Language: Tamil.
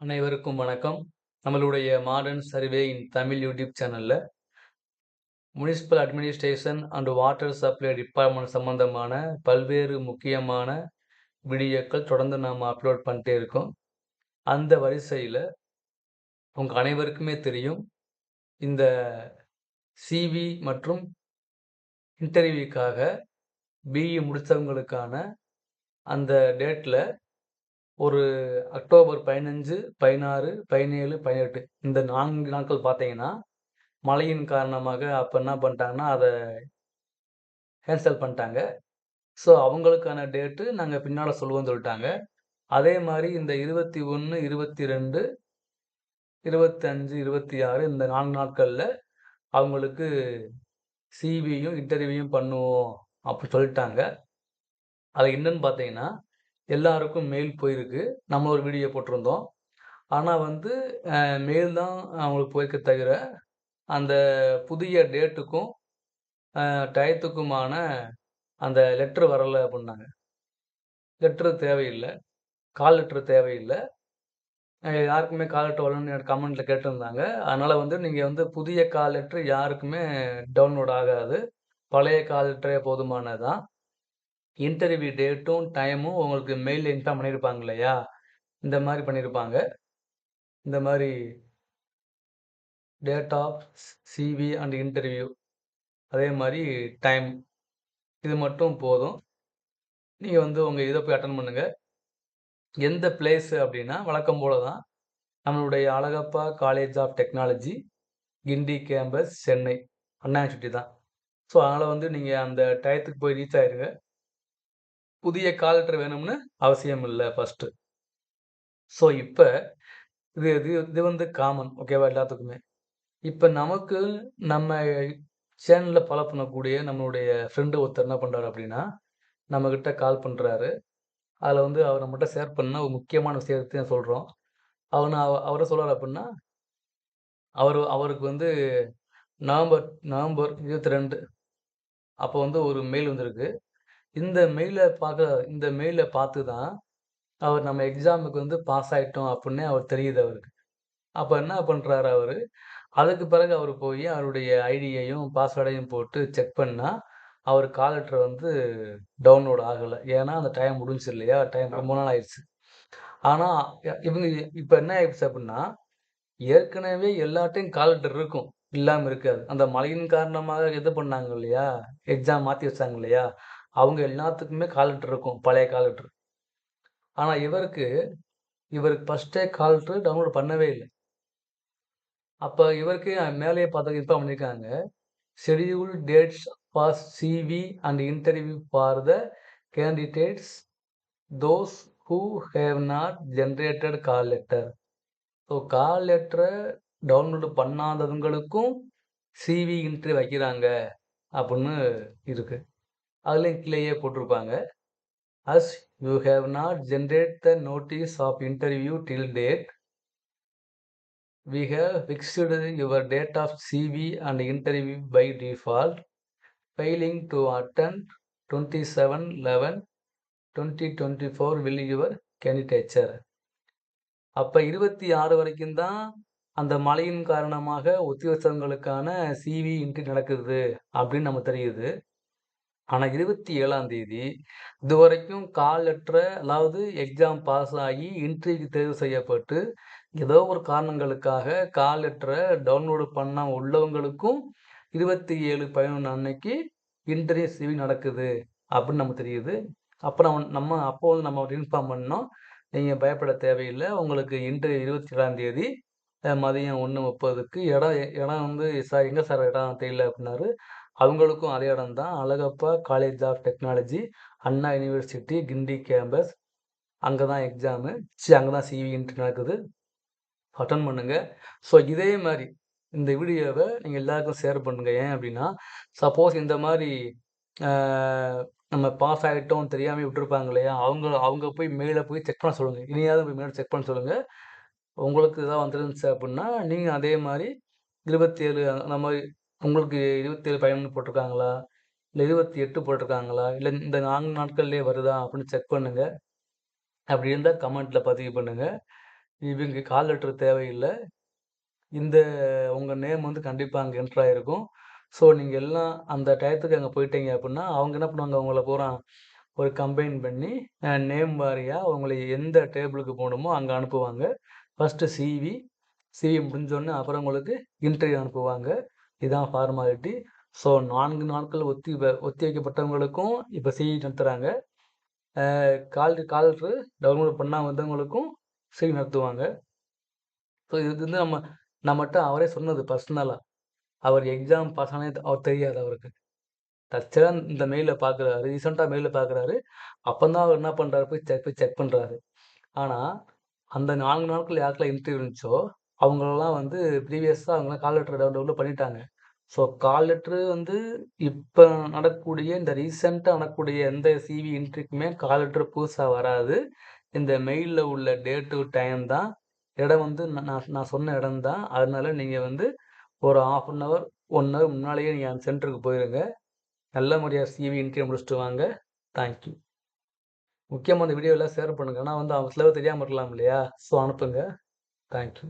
அனைவருக்கும் வணக்கம். நம்மளுடைய modern survey in Tamil YouTube சேனலில் municipal administration and water supply department சம்பந்தமான பல்வேறு முக்கியமான வீடியோக்கள் தொடர்ந்து நாம் அப்லோட் பண்ணிட்டே இருக்கோம். அந்த வரிசையில் உங்கள் அனைவருக்குமே தெரியும். இந்த சிவி மற்றும் இன்டர்வியூக்காக பிஇ முடித்தவங்களுக்கான அந்த டேட்டில் ஒரு அக்டோபர் 15, 16, 17, 18 இந்த நான்கு நாட்கள் பார்த்தீங்கன்னா, மழையின் காரணமாக அப்போ என்ன பண்ணிட்டாங்கன்னா, அதை கேன்சல் பண்ணிட்டாங்க. ஸோ அவங்களுக்கான டேட்டு நாங்கள் பின்னால் சொல்லுவோம்னு சொல்லிட்டாங்க. அதே மாதிரி இந்த 21, 22, 25, 26 இந்த நான்கு நாட்களில் அவங்களுக்கு சிபியும் இன்டர்வியூயும் பண்ணுவோம் அப்படி சொல்லிட்டாங்க. அது என்னன்னு பார்த்தீங்கன்னா, எல்லாருக்கும் மெயில் போயிருக்கு. நம்ம ஒரு வீடியோ போட்டிருந்தோம். ஆனால் வந்து மெயில் தான் அவங்களுக்கு போயிருக்க தவிர, அந்த புதிய டேட்டுக்கும், டயத்துக்குமான அந்த லெட்ரு வரல அப்படின்னாங்க. லெட்ரு தேவையில்லை கால் லெட்ரு தேவையில்லை யாருக்குமே கால் லெட்ரு வரலன்னு கமெண்ட்டில் கேட்டிருந்தாங்க. அதனால் வந்து நீங்கள் வந்து புதிய கால் லெட்ரு யாருக்குமே டவுன்லோட் ஆகாது. பழைய கால் லெட்டரே போதுமானது தான். இன்டர்வியூ டேட்டும், டைமும் உங்களுக்கு மெயிலில் இன்ஃபார்ம் பண்ணியிருப்பாங்க இல்லையா? இந்த மாதிரி பண்ணியிருப்பாங்க. இந்த மாதிரி date of CV and interview அதே மாதிரி டைம். இது மட்டும் போதும். நீங்கள் வந்து உங்கள் இதை போய் அட்டன் பண்ணுங்கள் எந்த பிளேஸ் அப்படின்னா, வழக்கம் போல தான். நம்மளுடைய Alagappa college of technology, Guindy campus, Chennai. Anna university தான். ஸோ அதனால் வந்து நீங்கள் அந்த டயத்துக்கு போய் ரீச் ஆயிருங்க. புதிய கால் லெட்டர் வேணும்னு அவசியம் இல்லை ஃபஸ்ட்டு ஸோ இப்போ இது இது இது வந்து காமன் ஓகேவா எல்லாத்துக்குமே. இப்போ நமக்கு நம்ம சேனலில் ஃபாலோ பண்ணக்கூடிய நம்மளுடைய ஃப்ரெண்டு ஒருத்தர் என்ன பண்ணுறாரு அப்படின்னா, நம்மக்கிட்ட கால் பண்ணுறாரு அதில் வந்து அவர் நம்மகிட்ட ஷேர் பண்ண ஒரு முக்கியமான விஷயத்தையும் சொல்கிறோம் அவனு அவ அவரை சொல்கிறார் அப்படின்னா, அவர் அவருக்கு வந்து நவம்பர் நவம்பர் 22 அப்போ வந்து ஒரு மெயில் வந்திருக்கு. இந்த மெயிலை பார்க்க இந்த மெயிலை பார்த்து தான், அவர் நம்ம எக்ஸாமுக்கு வந்து பாஸ் ஆகிட்டோம் அப்புட்னே அவர் தெரியுது அவருக்கு. அப்போ என்ன பண்ணுறாரு அவர் அதுக்கு பிறகு அவர் போய் அவருடைய ஐடியையும், பாஸ்வேர்டையும் போட்டு செக் பண்ணால் அவர் கால் லெட்டர் வந்து டவுன்லோட் ஆகலை ஏன்னா அந்த டைம் முடிஞ்சுச்சு இல்லையா? டைம் ரொம்ப நாள் ஆயிடுச்சு ஆனால் இவங்க இப்போ என்ன ஆயிடுச்சு அப்படின்னா, ஏற்கனவே எல்லாட்டையும் கால் லெட்டர் இருக்கும். இல்லாமல் இருக்காது. அந்த மழையின் காரணமாக இது பண்ணாங்க இல்லையா? எக்ஸாம் மாற்றி வச்சாங்க இல்லையா? அவங்க எல்லாத்துக்குமே கால் இருக்கும். பழைய கால் ஆனால் இவருக்கு இவருக்கு ஃபர்ஸ்ட்டே கால்ட்ரு டவுன்லோட் பண்ணவே இல்லை அப்போ இவருக்கு மேலேயே பார்த்து இது பண்ணியிருக்காங்க. Schedule dates for CV and interview for the candidates those who have not generated call letter. So call லெட்டரை டவுன்லோடு பண்ணாதவங்களுக்கும் சிவி இன்டர்வியூ வைக்கிறாங்க அப்படின்னு இருக்குது அதுலேயும் கீழேயே போட்டிருப்பாங்க. As you have not generate the notice of interview till date we have fixed your date of CV and interview by default failing to attend twenty seven eleven twenty twenty four will your candidature அப்போ இருபத்தி ஆறு வரைக்கும் தான் அந்த மழையின் காரணமாக உத்தியோகஸ்தர்களுக்கான சிவி இன்ட்ரி நடக்குது அப்படின்னு நம்ம தெரியுது. ஆனால் இருபத்தி ஏழாம் தேதி இதுவரைக்கும் கால் லெட்டர அதாவது எக்ஸாம் பாஸ் ஆகி இன்டர்வியூக்கு தேர்வு செய்யப்பட்டு, ஏதோ ஒரு காரணங்களுக்காக கால் லெட்டரை டவுன்லோடு பண்ண உள்ளவங்களுக்கும் 27/11 அன்னைக்கு இன்டர்வியூ சிவி நடக்குது அப்படின்னு நமக்கு தெரியுது. அப்புறம் நம்ம நம்ம அப்போ வந்து நம்ம இன்ஃபார்ம் பண்ணோம். நீங்கள் பயப்பட தேவையில்லை உங்களுக்கு இன்டர்வியூ 27ஆம் தேதி மதியம் ஒன்று முப்பதுக்கு இடம் இடம் வந்து சார் எங்கே சார் இடம் தெரியல அப்படின்னாரு. அவங்களுக்கும் அதே இடம் தான். Alagappa college of technology, Anna university, Guindy campus. அங்கே தான் எக்ஸாமு. ச்சீ அங்கே தான் சிவி இன்ட்ரி நடக்குது. அட்டன் பண்ணுங்கள் ஸோ இதே மாதிரி இந்த வீடியோவை நீங்கள் எல்லாருக்கும் ஷேர் பண்ணுங்கள் ஏன் அப்படின்னா, சப்போஸ் இந்த மாதிரி நம்ம பாஸ் ஆகிட்டோம் தெரியாமல் விட்டுருப்பாங்க இல்லையா? அவங்க அவங்க போய் மேலே போய் செக் பண்ண சொல்லுங்கள் இனியாவது போய் மேலே செக் பண்ண சொல்லுங்கள் உங்களுக்கு ஏதாவது வந்துருந்துச்சு அப்படின்னா, நீங்கள் அதே மாதிரி 27 அந்த மாதிரி உங்களுக்கு 27/11 போட்டிருக்காங்களா? இல்லை இருபத்தி எட்டு போட்டிருக்காங்களா? இல்லை இந்த நான்கு நாட்கள்லேயே வருதா அப்படின்னு செக் பண்ணுங்கள் அப்படி இருந்தால் கமெண்ட்டில் பதிவு பண்ணுங்கள் இவங்க கால் லெட்டர் தேவையில்லை இந்த உங்கள் நேம் வந்து கண்டிப்பாக அங்கே என்ட்ரு ஆகிருக்கும் ஸோ நீங்கள் எல்லாம் அந்த டயத்துக்கு அங்கே போயிட்டீங்க அப்படின்னா அவங்க என்ன பண்ணுவாங்க அவங்கள பூரா ஒரு கம்பைன் பண்ணி நேம் வாரியாக அவங்களை எந்த டேபிளுக்கு போகணுமோ அங்கே அனுப்புவாங்க. ஃபஸ்ட்டு சிவி, சிவி முடிஞ்சோடனே அப்புறம் உங்களுக்கு இன்டர்வியூ அனுப்புவாங்க. இதுதான் ஃபார்மாலிட்டி. ஸோ நான்கு நாட்கள் ஒத்தி ஒத்தி வைக்கப்பட்டவங்களுக்கும் இப்போ சிவி நடத்துகிறாங்க கால் கால்ட்ரு டவுன்லோட் பண்ணாம வந்தவங்களுக்கும் சிவி நடத்துவாங்க. ஸோ இது வந்து நம்ம நம்மகிட்ட அவரே சொன்னது பர்சனலாக அவர் எக்ஸாம் பாஸ் ஆனது அவர் தெரியாது அவருக்கு. தற்செயலா இந்த மெயிலில் பார்க்குறாரு. ரீசெண்டாக மெயிலில் பார்க்குறாரு. தான் அவர் என்ன பண்ணுறாரு போய் செக் போய் செக் பண்ணுறாரு ஆனால் அந்த நான்கு நாட்கள் யாருக்கெல்லாம் இன்டர்வியூ இருந்துச்சோ, அவங்களெல்லாம் வந்து ப்ரீவியஸாக அவங்களாம் கால் லெட்டர் டவுன் டவுன்லோட் பண்ணிட்டாங்க. ஸோ கால் லெட்ரு வந்து இப்போ நடக்கக்கூடிய இந்த ரீசெண்டாக நடக்கக்கூடிய எந்த சிவி இன்ட்ரிக்குமே கால் லெட்டர் புதுசாக வராது. இந்த மெயில்ல உள்ள டேட்டு, டைம் தான். இடம் வந்து நான் நான் நான் சொன்ன இடம் தான். அதனால நீங்கள் வந்து ஒரு 1/2 அன் ஹவர், ஒன் ஹவர் முன்னாலேயே நீங்கள் அந்த சென்டருக்கு போயிருங்க. நல்ல முறையாக சிவி இன்ட்ரி முடிச்சுட்டு வாங்க. தேங்க் முக்கியமாக அந்த வீடியோவில் ஷேர் பண்ணுங்கள் ஆனால் வந்து அவங்க சில தெரியாமல் இருக்கலாம் இல்லையா? ஸோ அனுப்புங்க. Thank you.